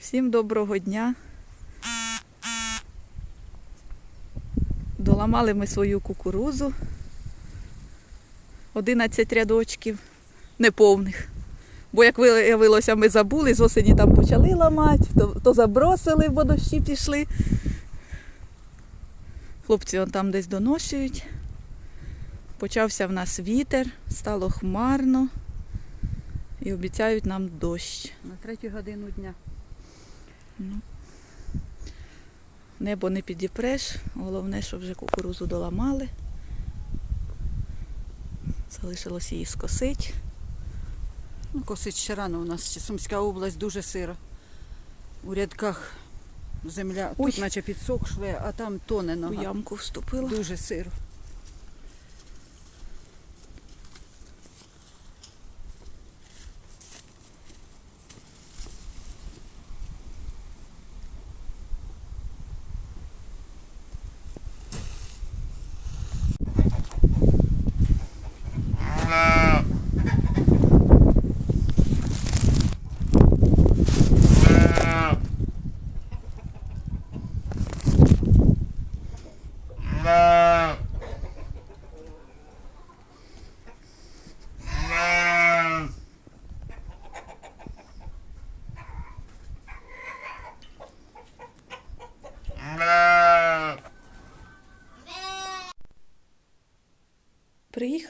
Всім доброго дня. Доламали ми свою кукурузу. 11 рядочків неповних. Бо, як виявилося, ми забули, з осені там почали ламати, то, то забросили, бо дощі пішли. Хлопці он там десь доношують. Почався в нас вітер, стало хмарно і обіцяють нам дощ. На третю годину дня. Небо не підіпреш, головне, що вже кукурузу доламали. Залишилось її скосити. Ну, косить ще рано у нас ще Сумська область дуже сира. У рядках земля Ой. тут наче підсохшли, а там тоне У ямку вступила. Дуже сиро.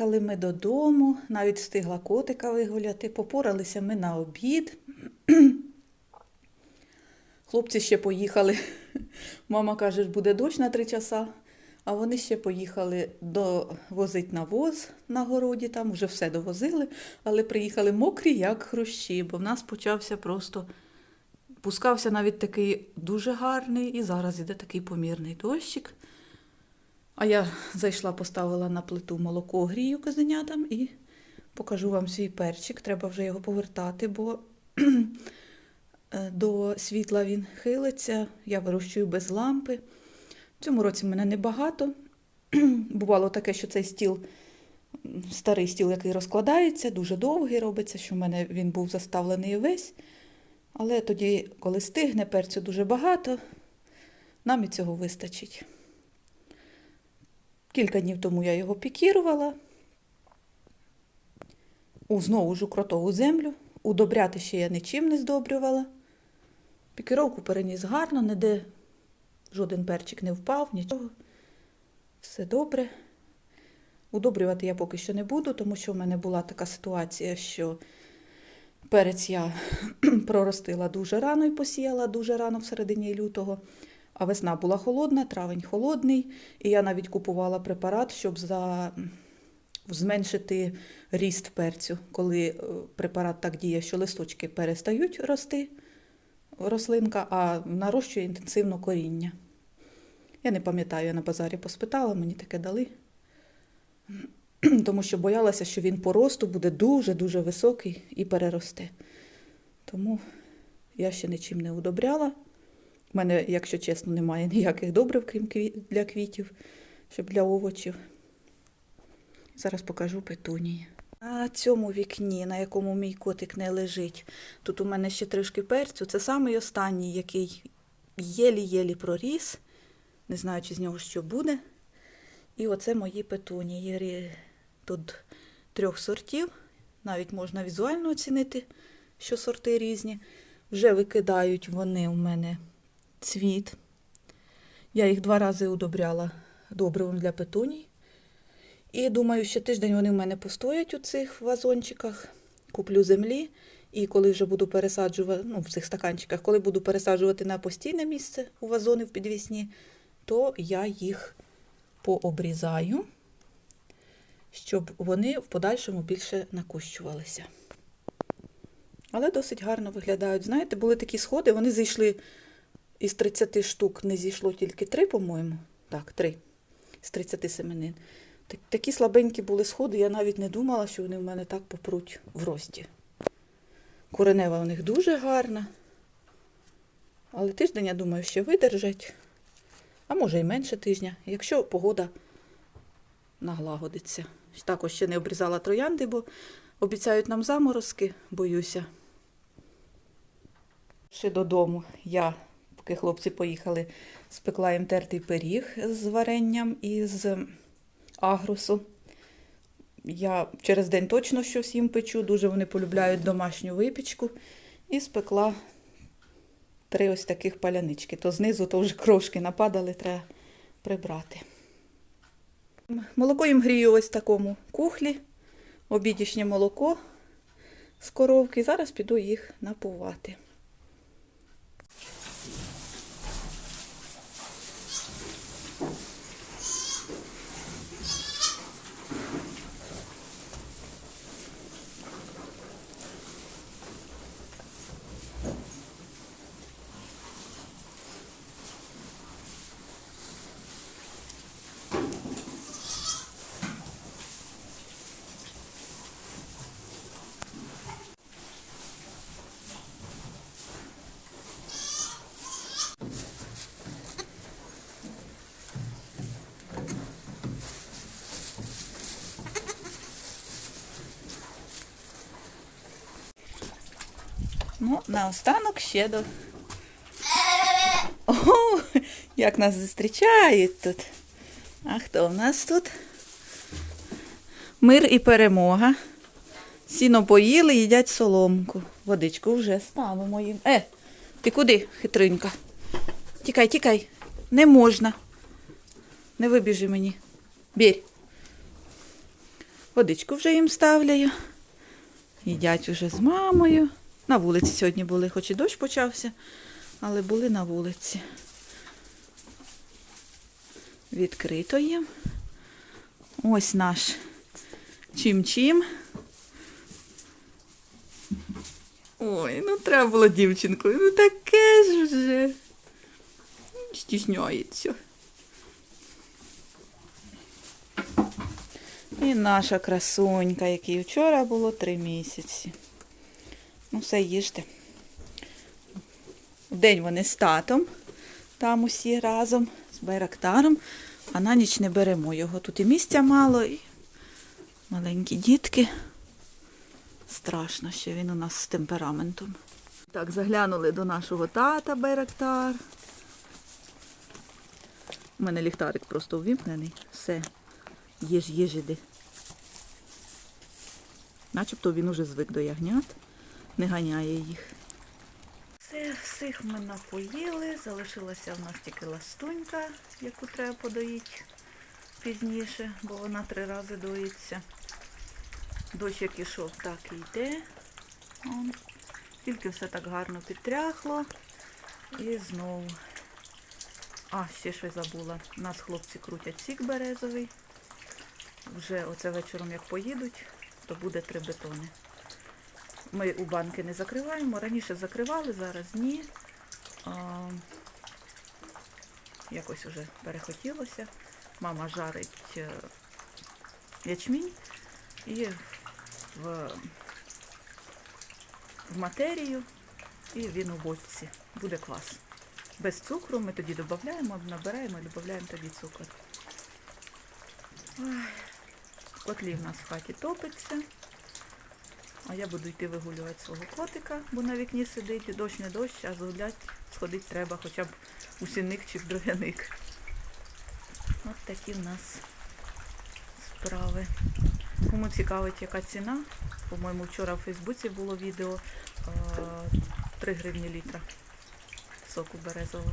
Приїхали ми додому, навіть встигла котика вигуляти, попоралися ми на обід. Хлопці ще поїхали. Мама каже, буде дощ на три часа, а вони ще поїхали довозити навоз на городі, там вже все довозили, але приїхали мокрі, як хрущі, бо в нас почався просто. Пускався навіть такий дуже гарний, і зараз іде такий помірний дощик. А я зайшла, поставила на плиту молоко, грію козенятам і покажу вам свій перчик. Треба вже його повертати, бо е, до світла він хилиться. Я вирощую без лампи. В цьому році в мене небагато. Бувало таке, що цей стіл, старий стіл, який розкладається, дуже довгий робиться, що в мене він був заставлений весь. Але тоді, коли стигне перцю дуже багато, нам і цього вистачить. Кілька днів тому я його пікірувала. У знову ж у кротову землю. Удобряти ще я нічим не здобрювала. Пікіровку переніс гарно, ніде жоден перчик не впав, нічого. Все добре. Удобрювати я поки що не буду, тому що в мене була така ситуація, що перець я проростила дуже рано і посіяла дуже рано в середині лютого. А весна була холодна, травень холодний, і я навіть купувала препарат, щоб за... зменшити ріст перцю, коли е, препарат так діє, що листочки перестають рости, рослинка, а нарощує інтенсивно коріння. Я не пам'ятаю, я на базарі поспитала, мені таке дали. Тому що боялася, що він по росту буде дуже-дуже високий і переросте. Тому я ще нічим не удобряла. У мене, якщо чесно, немає ніяких добрив, крім для квітів, щоб для овочів. Зараз покажу петунії. На цьому вікні, на якому мій котик не лежить, тут у мене ще трішки перцю. Це самий останній, який єлі-єлі проріс. Не знаю, чи з нього що буде. І оце мої петунії. Тут трьох сортів. Навіть можна візуально оцінити, що сорти різні. Вже викидають вони у мене цвіт. Я їх два рази удобряла добривом для петуній. І думаю, ще тиждень вони в мене постоять у цих вазончиках. Куплю землі. І коли вже буду пересаджувати, ну, в цих стаканчиках, коли буду пересаджувати на постійне місце у вазони в підвісні, то я їх пообрізаю, щоб вони в подальшому більше накущувалися. Але досить гарно виглядають. Знаєте, були такі сходи, вони зійшли із 30 штук, не зійшло тільки 3, по-моєму. Так, 3 з 30 семенин. Так- Такі слабенькі були сходи, я навіть не думала, що вони в мене так попруть в рості. Коренева у них дуже гарна. Але тиждень, я думаю, ще видержать. А може і менше тижня, якщо погода налагодиться. Також ще не обрізала троянди, бо обіцяють нам заморозки, боюся. Ще додому я, поки хлопці поїхали, спекла їм тертий пиріг з варенням і з агрусу. Я через день точно щось їм печу, дуже вони полюбляють домашню випічку. І спекла три ось таких палянички. То знизу то вже крошки нападали, треба прибрати. Молоко їм грію ось в такому кухлі, обідішнє молоко з коровки. Зараз піду їх напувати. Ну, наостанок ще до. О, як нас зустрічають тут. А хто в нас тут? Мир і перемога. Сіно поїли, їдять соломку. Водичку вже ставимо їм. Е, ти куди, хитринка? Тікай, тікай. Не можна. Не вибіжи мені. Бірь. Водичку вже їм ставляю. Їдять уже з мамою. На вулиці сьогодні були, хоч і дощ почався, але були на вулиці. Відкрито їм. Ось наш чим-чим. Ой, ну треба було дівчинкою. Ну таке ж вже. Стісняється. І наша красунька, якій вчора було три місяці. Ну, все, їжте. Вдень вони з татом, там усі разом, з байрактаром, а на ніч не беремо його. Тут і місця мало, і маленькі дітки. Страшно, що він у нас з темпераментом. Так, заглянули до нашого тата Байрактар. У мене ліхтарик просто увімкнений. Все. Їж, їж іди. Начебто він уже звик до ягнят, не ганяє їх. Все, всіх ми напоїли. Залишилася в нас тільки ластунька, яку треба подоїти пізніше, бо вона три рази доїться. Дощ як ішов, так і йде. Он. Тільки все так гарно підтряхло. І знову. А, ще щось забула. У нас хлопці крутять сік березовий. Вже оце вечором як поїдуть, то буде три бетони. Ми у банки не закриваємо. Раніше закривали, зараз ні. А, якось вже перехотілося. Мама жарить е, ячмінь і в, в матерію, і він у бочці. Буде квас. Без цукру ми тоді додаємо, набираємо і додаємо тоді цукор. Ой, котлі в нас в хаті топиться. А я буду йти вигулювати свого котика, бо на вікні сидить, дощ не дощ, а згулять сходити треба хоча б у сінник чи в дров'яник. От такі в нас справи. Кому цікавить, яка ціна, по-моєму, вчора в Фейсбуці було відео е, 3 гривні літра соку березового.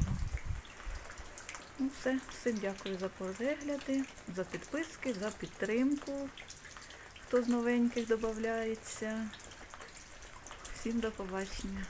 Ну все, всім дякую за перегляди, за підписки, за підтримку. Хто з новеньких додається. Всім до побачення.